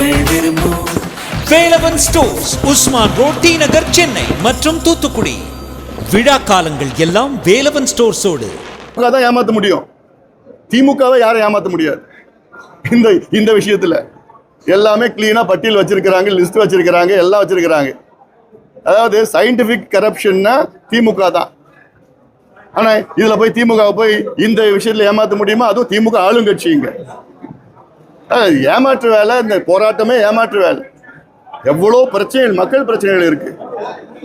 மக்கள் விரும்பும். Velavan stores Usman road T Nagar Chennai மற்றும் தூத்துக்குடி. விழா காலங்கள் எல்லாம் வேலவன் ஸ்டோர்ஸோடு. தான் ஏமாற்ற முடியும். திமுகவை யாரும் ஏமாற்ற முடியாது. இந்த இந்த விஷயத்தில். எல்லாமே கிளீனாக பட்டியல் வச்சிருக்கிறாங்க லிஸ்ட் வச்சிருக்கிறாங்க எல்லாம் வச்சிருக்கிறாங்க. அதாவது சயின்டிஃபிக் கரப்ஷன்னா திமுக தான். ஆனால் இதில் போய் திமுக போய் இந்த விஷயத்தில் ஏமாற்ற முடியுமா? அதுவும் திமுக ஆளுங்கட்சிங்க. ஏமாற்று வேலை இந்த போராட்டமே ஏமாற்று வேலை. எவ்வளோ பிரச்சனைகள் மக்கள் பிரச்சனைகள் இருக்குது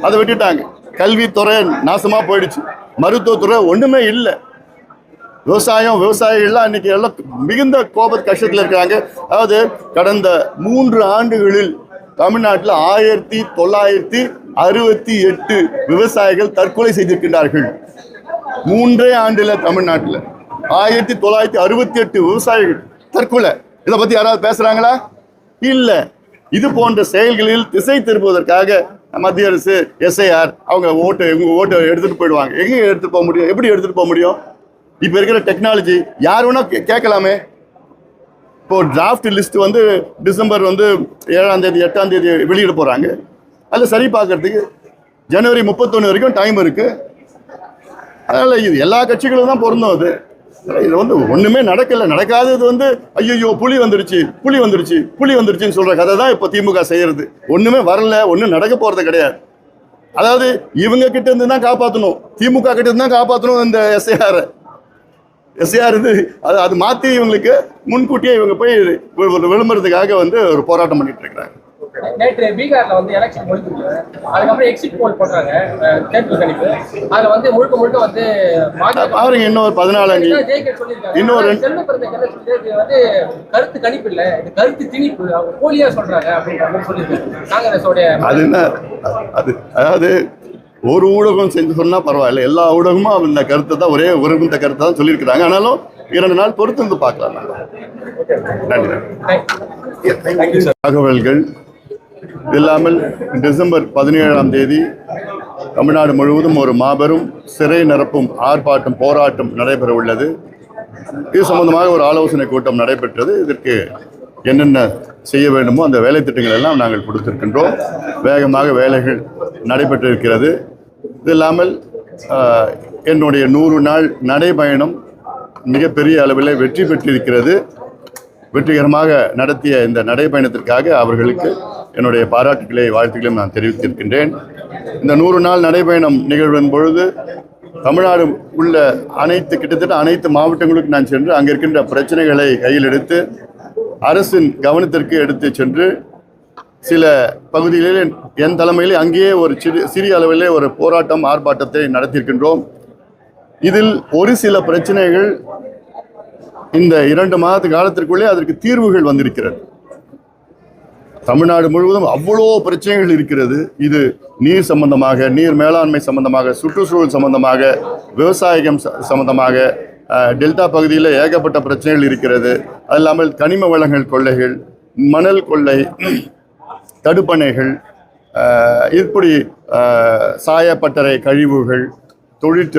அதை விட்டுட்டாங்க. கல்வித்துறை நாசமாக போயிடுச்சு. மருத்துவத்துறை ஒன்றுமே இல்லை. விவசாயம் விவசாயிகள்லாம் இன்னைக்கு எல்லாம் மிகுந்த கோப கஷ்டத்தில் இருக்கிறாங்க. அதாவது கடந்த மூன்று ஆண்டுகளில் தமிழ்நாட்டில் ஆயிரத்தி தொள்ளாயிரத்தி அறுபத்தி எட்டு விவசாயிகள் தற்கொலை செய்திருக்கின்றார்கள். மூன்றே ஆண்டில் தமிழ்நாட்டில். ஆயிரத்தி தொள்ளாயிரத்தி அறுபத்தி எட்டு விவசாயிகள் தற்கொலை. இதை பத்தி யாராவது பேசுறாங்களா? இல்ல. இது போன்ற செயல்களில் திசை திருப்புவதற்காக மத்திய அரசு எஸ்ஐஆர் அவங்க ஓட்டு இவங்க ஓட்டை எடுத்துட்டு போயிடுவாங்க. எங்க எடுத்துட்டு போக முடியும்? எப்படி எடுத்துட்டு போக முடியும்? இப்ப இருக்கிற டெக்னாலஜி யார் வேணா கே- கேட்கலாமே. இப்போ டிராஃப்ட் லிஸ்ட் வந்து டிசம்பர் வந்து ஏழாம் தேதி எட்டாம் தேதி வெளியிட போறாங்க. அதில் சரி பார்க்கறதுக்கு ஜனவரி முப்பத்தொன்று வரைக்கும் டைம் இருக்கு. அதனால இது எல்லா கட்சிகளும் தான் பொருந்தும் அது. இதில் வந்து ஒன்றுமே நடக்கல. நடக்காதது வந்து ஐயோ புலி வந்துருச்சு புலி வந்துருச்சு புலி வந்துருச்சுன்னு சொல்கிற கதை தான் இப்போ திமுக செய்கிறது ஒன்றுமே வரல ஒன்றும் நடக்க போகிறது கிடையாது. அதாவது இவங்க கிட்ட இருந்து தான் காப்பாற்றணும் திமுக கிட்ட இருந்து தான் காப்பாற்றணும் இந்த எஸ்ஐஆரை எஸ்ஐஆர் இது அது அது மாற்றி இவங்களுக்கு முன்கூட்டியே இவங்க போய் ஒரு விளம்பரத்துக்காக வந்து ஒரு போராட்டம் பண்ணிட்டு இருக்கிறாங்க. நேற்று பீகார்ல வந்து எலெக்ஷன் முடிஞ்சுது அதுக்கப்புறம் எக்ஸிட் போல் போட்டாங்க அஹ், தேர்தல் கணிப்பு. அதுல வந்து முழுக்க முழுக்க வந்து பாருங்க இன்னும் ஒரு சொல்லியிருக்காங்க? இன்னொரு வந்து கருத்து கணிப்பு இல்ல. இது கருத்து திணிப்பு. அவங்க போலியா சொல்றாங்க அப்படின்ற மாதிரி சொல்லியிருக்காங்க. காங்கிரஸோடைய அது என்ன? அது அதாவது ஒரு ஊடகம் செஞ்சு சொன்னா பரவாயில்ல. எல்லா ஊடகமும் இந்த கருத்தை தான் ஒரே ஒருமித்த கருத்தை தான் சொல்லியிருக்கிறாங்க. ஆனாலும் இரண்டு நாள் பொறுத்து வந்து பார்க்கலாம். நன்றி தகவல்கள் இது இல்லாமல் டிசம்பர் பதினேழாம் தேதி தமிழ்நாடு முழுவதும் ஒரு மாபெரும் சிறை நிரப்பும் ஆர்ப்பாட்டம் போராட்டம் நடைபெற உள்ளது. இது சம்பந்தமாக ஒரு ஆலோசனை கூட்டம் நடைபெற்றது. இதற்கு என்னென்ன செய்ய வேண்டுமோ அந்த வேலை திட்டங்கள் எல்லாம் நாங்கள் கொடுத்திருக்கின்றோம். வேகமாக வேலைகள் நடைபெற்றிருக்கிறது. இது இல்லாமல் என்னுடைய நூறு நாள் நடைபயணம் மிகப்பெரிய அளவில் வெற்றி பெற்றிருக்கிறது. வெற்றிகரமாக நடத்திய இந்த நடைபயணத்திற்காக அவர்களுக்கு என்னுடைய பாராட்டுகளை வாழ்த்துக்களையும் நான் தெரிவித்திருக்கின்றேன். இந்த நூறு நாள் நடைபயணம் நிகழ்வின் பொழுது தமிழ்நாடு உள்ள அனைத்து கிட்டத்தட்ட அனைத்து மாவட்டங்களுக்கு நான் சென்று அங்கே இருக்கின்ற பிரச்சனைகளை கையில் எடுத்து அரசின் கவனத்திற்கு எடுத்து சென்று சில பகுதிகளில் என் தலைமையில் அங்கேயே ஒரு சிறு சிறிய அளவிலே ஒரு போராட்டம் ஆர்ப்பாட்டத்தை நடத்தியிருக்கின்றோம். இதில் ஒரு சில பிரச்சனைகள் இந்த இரண்டு மாத காலத்திற்குள்ளே அதற்கு தீர்வுகள் வந்திருக்கிறது. தமிழ்நாடு முழுவதும் அவ்வளோ பிரச்சனைகள் இருக்கிறது. இது நீர் சம்பந்தமாக நீர் மேலாண்மை சம்பந்தமாக சுற்றுச்சூழல் சம்பந்தமாக விவசாயம் ச- சம்பந்தமாக டெல்டா பகுதியில் ஏகப்பட்ட பிரச்சனைகள் இருக்கிறது. அது இல்லாமல் கனிம வளங்கள் கொள்ளைகள் மணல் கொள்ளை தடுப்பணைகள் இப்படி சாயப்பட்டறை கழிவுகள் தொழிற்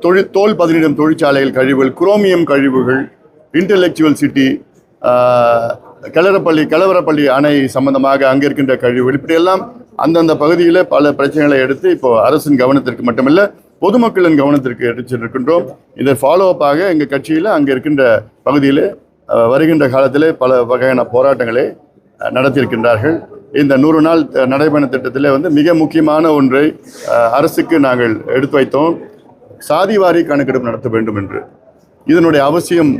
தொழில் தோல் பதினிடம் தொழிற்சாலைகள் கழிவுகள் குரோமியம் கழிவுகள் இன்டலெக்சுவல் சிட்டி கிளறப்பள்ளி கிளவரப்பள்ளி அணை சம்பந்தமாக அங்கே இருக்கின்ற கழிவுகள். இப்படியெல்லாம் அந்தந்த பகுதியில் பல பிரச்சனைகளை எடுத்து இப்போ அரசின் கவனத்திற்கு மட்டுமல்ல பொதுமக்களின் கவனத்திற்கு எடுத்து இதை ஃபாலோ அப்பாக எங்கள் கட்சியில் அங்கே இருக்கின்ற பகுதியில் வருகின்ற காலத்தில் பல வகையான போராட்டங்களை நடத்தியிருக்கின்றார்கள். இந்த நூறு நாள் நடைபயண திட்டத்தில் வந்து மிக முக்கியமான ஒன்றை அரசுக்கு நாங்கள் எடுத்து வைத்தோம். சாதிவாரி கணக்கெடுப்பு நடத்த வேண்டும் என்று. இதனுடைய அவசியம்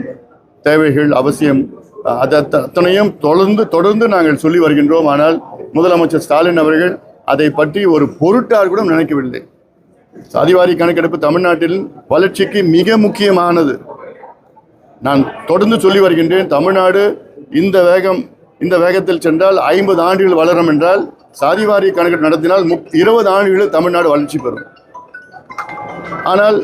தேவைகள் அவசியம் அது அத்தனையும் தொடர்ந்து தொடர்ந்து நாங்கள் சொல்லி வருகின்றோம். ஆனால் முதலமைச்சர் ஸ்டாலின் அவர்கள் அதை பற்றி ஒரு பொருட்டார் கூட நினைக்கவில்லை. சாதிவாரி கணக்கெடுப்பு தமிழ்நாட்டில் வளர்ச்சிக்கு மிக முக்கியமானது. நான் தொடர்ந்து சொல்லி வருகின்றேன் தமிழ்நாடு இந்த வேகம் இந்த வேகத்தில் சென்றால் ஐம்பது ஆண்டுகள் வளரும் என்றால் சாதிவாரி கணக்கெடுப்பு நடத்தினால் முப் இருபது ஆண்டுகளில் தமிழ்நாடு வளர்ச்சி பெறும். ஆனால்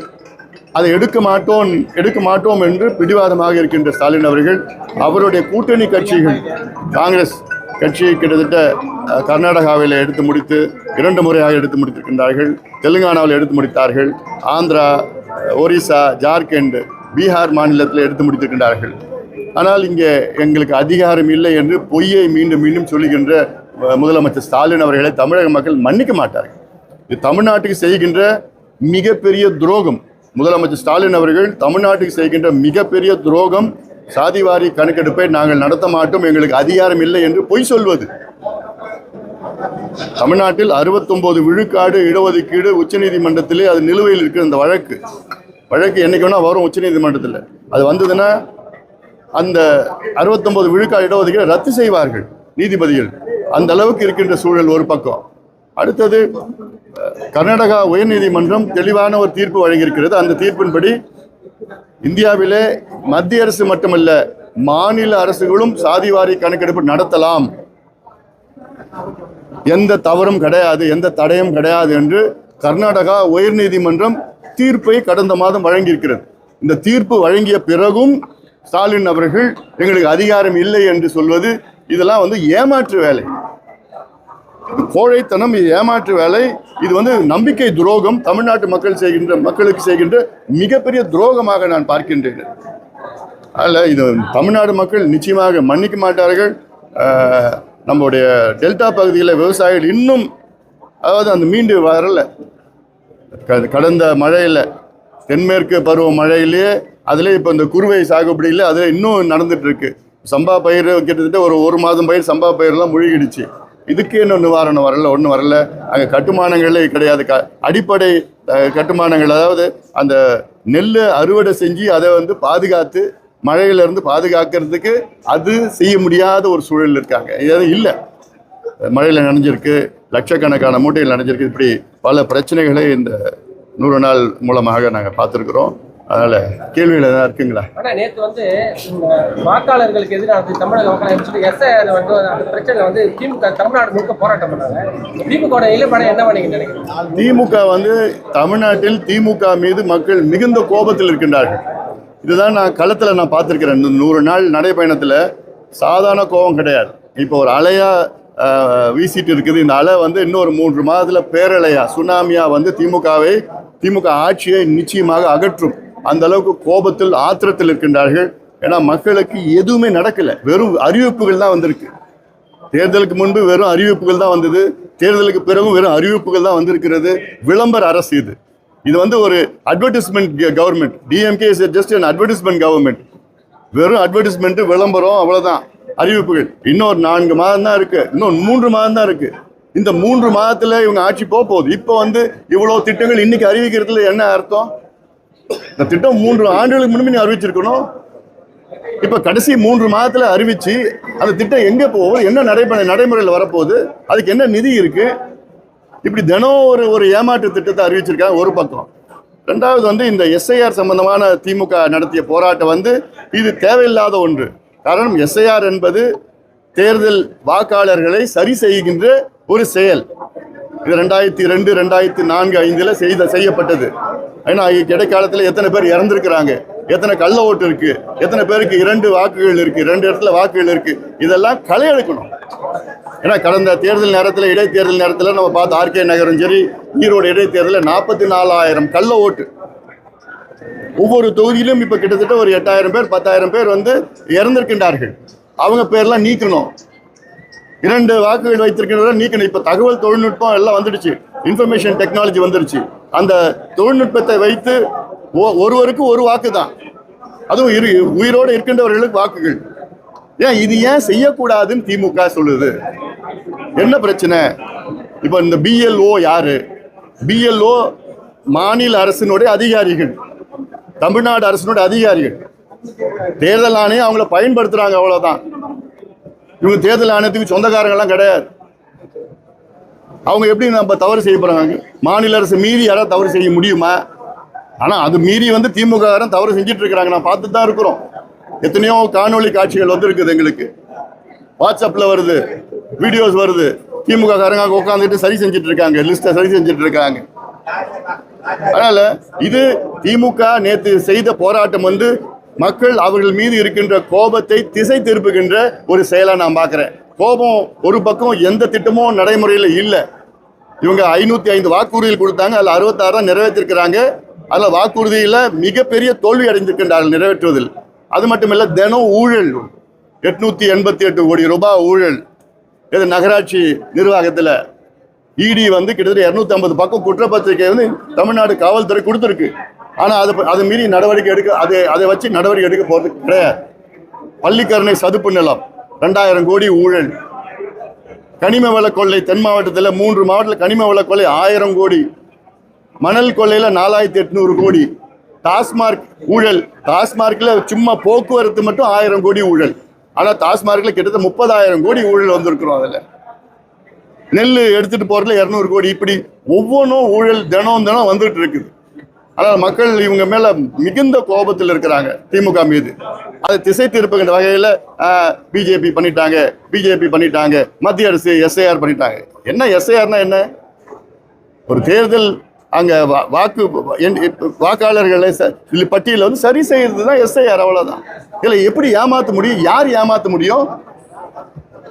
அதை எடுக்க மாட்டோம் எடுக்க மாட்டோம் என்று பிடிவாதமாக இருக்கின்ற ஸ்டாலின் அவர்கள் அவருடைய கூட்டணி கட்சிகள் காங்கிரஸ் கட்சியை கிட்டத்தட்ட கர்நாடகாவில் எடுத்து முடித்து இரண்டு முறையாக எடுத்து முடித்திருக்கின்றார்கள். தெலுங்கானாவில் எடுத்து முடித்தார்கள். ஆந்திரா ஒரிசா ஜார்க்கண்ட் பீகார் மாநிலத்தில் எடுத்து முடித்திருக்கின்றார்கள். ஆனால் இங்கே எங்களுக்கு அதிகாரம் இல்லை என்று பொய்யை மீண்டும் மீண்டும் சொல்லுகின்ற முதலமைச்சர் ஸ்டாலின் அவர்களை தமிழக மக்கள் மன்னிக்க மாட்டார்கள். இது தமிழ்நாட்டுக்கு செய்கின்ற மிகப்பெரிய துரோகம். முதலமைச்சர் ஸ்டாலின் அவர்கள் தமிழ்நாட்டுக்கு செய்கின்ற மிகப்பெரிய துரோகம் சாதிவாரி கணக்கெடுப்பை நாங்கள் நடத்த மாட்டோம் எங்களுக்கு அதிகாரம் இல்லை என்று பொய் சொல்வது. தமிழ்நாட்டில் 69 விழுக்காடு இடஒதுக்கீடு உச்சநீதிமன்றத்திலே அது நிலுவையில் இருக்கிற அந்த வழக்கு. வழக்கு என்னைக்கு வேணா வரும் உச்சநீதிமன்றத்தில். அது வந்ததுன்னா அந்த 69 விழுக்காடு இடஒதுக்கீடு ரத்து செய்வார்கள் நீதிபதிகள். அந்த அளவுக்கு இருக்கின்ற சூழல் ஒரு பக்கம். அடுத்தது கர்நாடகா உயர்நீதிமன்றம் தெளிவான ஒரு தீர்ப்பு வழங்கியிருக்கிறது. அந்த தீர்ப்பின்படி இந்தியாவிலே மத்திய அரசு மட்டுமல்ல மாநில அரசுகளும் சாதிவாரி கணக்கெடுப்பு நடத்தலாம். எந்த தவறும் கிடையாது எந்த தடையும் கிடையாது என்று கர்நாடகா உயர்நீதிமன்றம் தீர்ப்பை கடந்த மாதம் வழங்கியிருக்கிறது. இந்த தீர்ப்பு வழங்கிய பிறகும் ஸ்டாலின் அவர்கள் எங்களுக்கு அதிகாரம் இல்லை என்று சொல்வது இதெல்லாம் வந்து ஏமாற்று வேலை. கோழைத்தனம் இது ஏமாற்று வேலை. இது வந்து நம்பிக்கை துரோகம் தமிழ்நாட்டு மக்கள் செய்கின்ற மக்களுக்கு செய்கின்ற மிகப்பெரிய துரோகமாக நான் பார்க்கின்றேன். அதில் இது தமிழ்நாடு மக்கள் நிச்சயமாக மன்னிக்க மாட்டார்கள். நம்முடைய டெல்டா பகுதியில் விவசாயிகள் இன்னும் அதாவது அந்த மீண்டு வரல. க- கடந்த மழையில் தென்மேற்கு பருவ மழையிலேயே அதில் இப்போ இந்த குறுவை சாகுபடியில் அதில் இன்னும் நடந்துகிட்ருக்கு சம்பா பயிர் கிட்டத்தட்ட ஒரு ஒரு மாதம் பயிர் சம்பா பயிரெலாம் முழுகிடுச்சு. இதுக்கு இன்னும் நிவாரணம் வரல ஒன்றும் வரல. அங்கே கட்டுமானங்களே கிடையாது. க அடிப்படை கட்டுமானங்கள் அதாவது அந்த நெல் அறுவடை செஞ்சு அதை வந்து பாதுகாத்து மழையிலேருந்து பாதுகாக்கிறதுக்கு அது செய்ய முடியாத ஒரு சூழல் இருக்காங்க. இது இல்லை. மழையில் நனைஞ்சிருக்கு லட்சக்கணக்கான மூட்டையில் நனைஞ்சிருக்கு. இப்படி பல பிரச்சனைகளை இந்த நூறு நாள் மூலமாக நாங்கள் பார்த்துருக்குறோம். அதனால் கேள்விகள் எதாவது இருக்குங்களா? ஆனா நேத்து வந்து வாக்காளர்களுக்கு எதிராக தமிழக மக்கள் சொல்லி எஸ்ஐஆர் வந்து அந்த பிரச்சனை வந்து திமுக தமிழ்நாடு முழுக்க போராட்டம் பண்ணாங்க. திமுக நிலைப்பாடு என்ன நினைக்கிறீங்க? திமுக வந்து தமிழ்நாட்டில் திமுக மீது மக்கள் மிகுந்த கோபத்தில் இருக்கின்றார்கள். இதுதான் நான் களத்தில் நான் பார்த்துருக்கிறேன். இந்த நூறு நாள் நடைப்பயணத்தில் சாதாரண கோபம் கிடையாது. இப்போ ஒரு அலையா ஆஹ், வீசிட்டு இருக்குது. இந்த அலை வந்து இன்னொரு மூன்று மாதத்தில் பேரலையா சுனாமியா வந்து திமுகவை திமுக ஆட்சியை நிச்சயமாக அகற்றும். அந்த அளவுக்கு கோபத்தில் ஆத்திரத்தில் இருக்கின்றார்கள். ஏன்னா மக்களுக்கு எதுவுமே நடக்கலை. வெறும் அறிவிப்புகள் தான் வந்திருக்கு. தேர்தலுக்கு முன்பு வெறும் அறிவிப்புகள் தான் வந்தது. தேர்தலுக்கு பிறகும் வெறும் அறிவிப்புகள் தான் வந்திருக்கிறது. விளம்பர அரசு இது. இது வந்து ஒரு advertisement government DMK is just an advertisement government வெறும் அட்வர்டைஸ்மெண்ட் விளம்பரம் அவ்வளோதான் அறிவிப்புகள். இன்னொரு நான்கு மாதம் தான் இருக்கு. இன்னும் மூன்று மாதம் தான் இருக்கு. இந்த மூன்று மாதத்தில் இவங்க ஆட்சி போக போகுது. இப்போ வந்து இவ்வளோ திட்டங்கள் இன்னைக்கு அறிவிக்கிறதுல என்ன அர்த்தம்? இந்த திட்டம் மூன்று ஆண்டுகளுக்கு முன்பு நீ அறிவிச்சிருக்கணும். இப்போ கடைசி மூன்று மாதத்தில் அறிவிச்சு அந்த திட்டம் எங்கே போகும் என்ன நடைமுறை நடைமுறையில் வரப்போகுது? அதுக்கு என்ன நிதி இருக்கு? இப்படி தினம் ஒரு ஒரு ஏமாற்று திட்டத்தை அறிவிச்சிருக்காங்க ஒரு பக்கம். ரெண்டாவது வந்து இந்த எஸ்ஐஆர் சம்பந்தமான திமுக நடத்திய போராட்டம் வந்து இது தேவையில்லாத ஒன்று. காரணம் எஸ்ஐஆர் என்பது தேர்தல் வாக்காளர்களை சரி செய்கின்ற ஒரு செயல். இது ரெண்டாயிரத்தி ரெண்டு ரெண்டாயிரத்தி நான்கு ஐந்தில் செய்த செய்யப்பட்டது. ஏன்னா இடைக்காலத்தில் எத்தனை பேர் இறந்துருக்கிறாங்க? எத்தனை கள்ள ஓட்டு இருக்கு? எத்தனை பேருக்கு இரண்டு வாக்குகள் இருக்கு? ரெண்டு இடத்துல வாக்குகள் இருக்கு? இதெல்லாம் களை எடுக்கணும். ஏன்னா கடந்த தேர்தல் நேரத்தில் இடைத்தேர்தல் நேரத்தில் நம்ம பார்த்து ஆர்கே நகரும் சரி ஈரோடு இடைத்தேர்தலில் நாற்பத்தி நாலாயிரம் கள்ள ஓட்டு. ஒவ்வொரு தொகுதியிலும் இப்போ கிட்டத்தட்ட ஒரு எட்டாயிரம் பேர் பத்தாயிரம் பேர் வந்து இறந்திருக்கின்றார்கள். அவங்க பேர்லாம் நீக்கணும். இரண்டு வாக்குகள் வைத்திருக்கிறத நீக்கணும் இப்போ தகவல் தொழில்நுட்பம் எல்லாம் வந்துடுச்சு. இன்ஃபர்மேஷன் டெக்னாலஜி வந்துடுச்சு. அந்த தொழில்நுட்பத்தை வைத்து ஒருவருக்கு ஒரு வாக்கு தான் அதுவும் இரு உயிரோடு இருக்கின்றவர்களுக்கு வாக்குகள். ஏன் இது ஏன் செய்யக்கூடாதுன்னு திமுக சொல்லுது? என்ன பிரச்சனை? இப்போ இந்த பிஎல்ஓ யாரு? பிஎல்ஓ மாநில அரசினுடைய அதிகாரிகள். தமிழ்நாடு அரசினுடைய அதிகாரிகள். தேர்தல் ஆணையம் அவங்கள பயன்படுத்துறாங்க அவ்வளோதான் இவங்க தேர்தல் ஆணையத்துக்கு சொந்தக்காரங்கெல்லாம் கிடையாது. அவங்க எப்படி நம்ம தவறு செய்ய போகிறாங்க மாநில அரசு மீறி யாராவது தவறு செய்ய முடியுமா? ஆனால் அது மீறி வந்து திமுககாரன் தவறு செஞ்சுட்டு இருக்கிறாங்க. நான் பார்த்து தான் இருக்கிறோம். எத்தனையோ காணொலி காட்சிகள் வந்து இருக்குது எங்களுக்கு. வாட்ஸ்அப்பில் வருது. வீடியோஸ் வருது. திமுக காரங்க உட்காந்துட்டு சரி செஞ்சுட்டு இருக்காங்க. லிஸ்ட்டை சரி செஞ்சுட்டு இருக்காங்க. அதனால் இது திமுக நேற்று செய்த போராட்டம் வந்து மக்கள் அவர்கள் மீது இருக்கின்ற கோபத்தை திசை திருப்புகின்ற ஒரு செயலை நான் பார்க்குறேன். கோபம் ஒரு பக்கம் எந்த திட்டமும் நடைமுறையில் இல்லை. இவங்க ஐநூற்றி ஐந்து வாக்குறுதிகள் கொடுத்தாங்க அதில் அறுபத்தாறு தான் நிறைவேற்றிருக்கிறாங்க. அதில் வாக்குறுதியில் மிகப்பெரிய தோல்வி அடைந்திருக்கின்றார்கள் நிறைவேற்றுவதில். அது மட்டும் தினம் ஊழல். எட்நூற்றி எண்பத்தி எட்டு கோடி ரூபாய் ஊழல். இது நகராட்சி நிர்வாகத்தில் இடி வந்து கிட்டத்தட்ட இரநூத்தி ஐம்பது பக்கம் குற்றப்பத்திரிக்கை வந்து தமிழ்நாடு காவல்துறை கொடுத்துருக்கு. ஆனால் அது அதை மீறி நடவடிக்கை எடுக்க அதை அதை வச்சு நடவடிக்கை எடுக்க போகிறது கிடையாது. பள்ளிக்கரணை சதுப்பு நிலம் ரெண்டாயிரம் கோடி ஊழல். கனிம வள கொள்ளை தென் மாவட்டத்தில் மூன்று மாவட்டத்தில் கனிம வள கொள்ளை ஆயிரம் கோடி. மணல் கொள்ளையில் நாலாயிரத்தி எட்நூறு கோடி. டாஸ்மார்க் ஊழல் டாஸ்மார்க்கில் சும்மா போக்குவரத்து மட்டும் ஆயிரம் கோடி ஊழல். ஆனால் டாஸ்மார்க்கில் கிட்டத்தட்ட முப்பதாயிரம் கோடி ஊழல் வந்திருக்கிறோம் அதில். நெல் எடுத்துகிட்டு போகிறதுல இரநூறு கோடி. இப்படி ஒவ்வொன்றும் ஊழல் தினம் தினம் வந்துட்டு இருக்குது. ஆனால் மக்கள் இவங்க மேல மிகுந்த கோபத்தில் இருக்கிறாங்க திமுக மீது. அதை திசை திருப்புகின்ற வகையில் பிஜேபி பண்ணிட்டாங்க பிஜேபி பண்ணிட்டாங்க மத்திய அரசு எஸ்ஐஆர் பண்ணிட்டாங்க. என்ன எஸ்ஐஆர்னா என்ன? ஒரு தேர்தல் அங்க வா- வாக்கு வாக்காளர்களை ச- பட்டியல வந்து சரி செய்யறது தான் எஸ்ஐஆர் அவ்வளவுதான். இதுல எப்படி ஏமாத்த முடியும்? யார் ஏமாத்த முடியும்?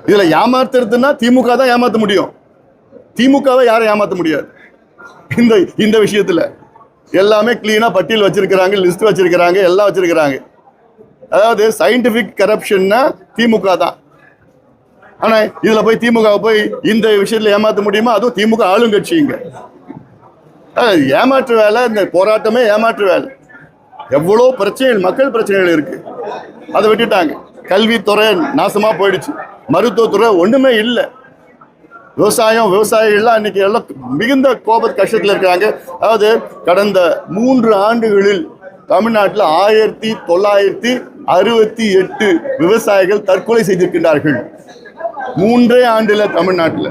இதுல ஏமாத்துறதுன்னா திமுக தான் ஏமாத்த முடியும். திமுகவை யாரும் ஏமாத்த முடியாது. இந்த இந்த விஷயத்துல. எல்லாமே கிளீனாக பட்டியல் வச்சிருக்கிறாங்க லிஸ்ட் வச்சிருக்கிறாங்க எல்லாம் வச்சிருக்கிறாங்க. அதாவது சயின்டிஃபிக் கரப்ஷன்னா திமுக தான். ஆனால் இதில் போய் திமுக போய் இந்த விஷயத்தில் ஏமாற்ற முடியுமா? அதுவும் திமுக ஆளுங்கட்சிங்க. ஏமாற்று வேலை இந்த போராட்டமே ஏமாற்று வேலை. எவ்வளோ பிரச்சனைகள் மக்கள் பிரச்சனைகள் இருக்கு. அதை விட்டுட்டாங்க. கல்வித்துறை நாசமாக போயிடுச்சு. மருத்துவத்துறை ஒன்றுமே இல்லை. விவசாயம் விவசாயிகள்லாம் இன்னைக்கு எல்லாம் மிகுந்த கோப கஷ்டத்தில் இருக்கிறாங்க. அதாவது கடந்த மூன்று ஆண்டுகளில் தமிழ்நாட்டில் ஆயிரத்தி தொள்ளாயிரத்தி அறுபத்தி எட்டு விவசாயிகள் தற்கொலை செய்திருக்கின்றார்கள். மூன்றே ஆண்டுல தமிழ்நாட்டில்.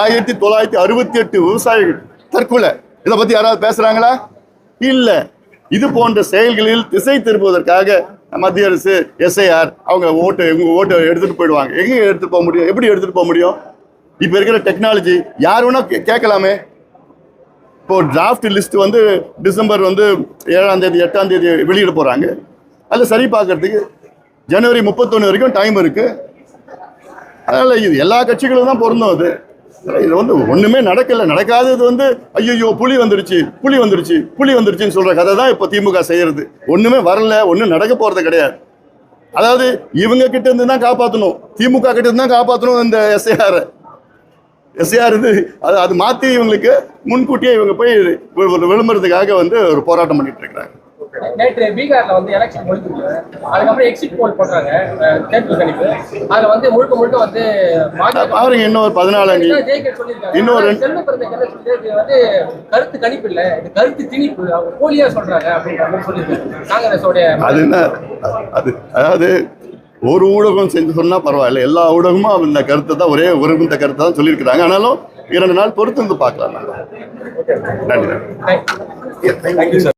ஆயிரத்தி தொள்ளாயிரத்தி அறுபத்தி எட்டு விவசாயிகள் தற்கொலை. இதை பற்றி யாராவது பேசுகிறாங்களா இல்லை. இது போன்ற செயல்களில் திசை திருப்புவதற்காக மத்திய அரசு எஸ்ஐஆர் அவங்க ஓட்டு இவங்க ஓட்டை எடுத்துகிட்டு போயிடுவாங்க. எங்கே எடுத்துகிட்டு போக முடியும்? எப்படி எடுத்துகிட்டு போக முடியும்? இப்போ இருக்கிற டெக்னாலஜி யார் வேணா கேட்கலாமே. இப்போ டிராஃப்ட் லிஸ்ட் வந்து டிசம்பர் வந்து ஏழாம் தேதி எட்டாம் தேதி வெளியிட போகிறாங்க அதில் சரி பார்க்கறதுக்கு ஜனவரி முப்பத்தொன்று வரைக்கும் டைம் இருக்குது அதனால் இது எல்லா கட்சிகளும் தான் பொருந்தும் அது. இது வந்து ஒன்றுமே நடக்கலை. நடக்காதது வந்து ஐயோ புலி வந்துருச்சு புலி வந்துருச்சு புலி வந்துருச்சுன்னு சொல்கிற கதை தான் இப்போ திமுக செய்கிறது ஒன்றுமே வரல ஒன்றும் நடக்க போகிறது கிடையாது. அதாவது இவங்க கிட்ட இருந்து தான் காப்பாற்றணும் திமுக கிட்ட இருந்து தான் காப்பாற்றணும் இந்த எஸ்ஐஆரை எஸ்ஐஆர் இது அது அது மாற்றி இவங்களுக்கு முன்கூட்டியே இவங்க போய் வி- ஒரு விளம்பரத்துக்காக வந்து ஒரு போராட்டம் பண்ணிட்டு இருக்கிறாங்க நேற்று பீகார்ல வந்து எலெக்ஷன் முடிஞ்சிருக்கு. அதுக்கப்புறம் எக்ஸிட் போல் போட்டாங்க அஹ், தேர்தல் கணிப்பு. அதுல வந்து முழுக்க முழுக்க வந்து பாருங்க இன்னும் ஒரு சொல்லியிருக்காங்க. இன்னொரு ஆனா ரெண்டு- செல்வ பிறந்த வந்து கருத்து கணிப்பு இல்ல. இது கருத்து திணிப்பு. அவங்க போலியா சொல்றாங்க அப்படின்ற மாதிரி சொல்லியிருக்காங்க. காங்கிரஸோடைய அது என்ன? அது அதாவது ஒரு ஊடகம் செஞ்சு சொன்னா பரவாயில்ல. எல்லா ஊடகமும் இந்த கருத்தை தான் ஒரே ஒரு கருத்தை தான் சொல்லியிருக்கிறாங்க. ஆனாலும் இரண்டு நாள் பொறுத்து வந்து பார்க்கலாம் நன்றி. நன்றி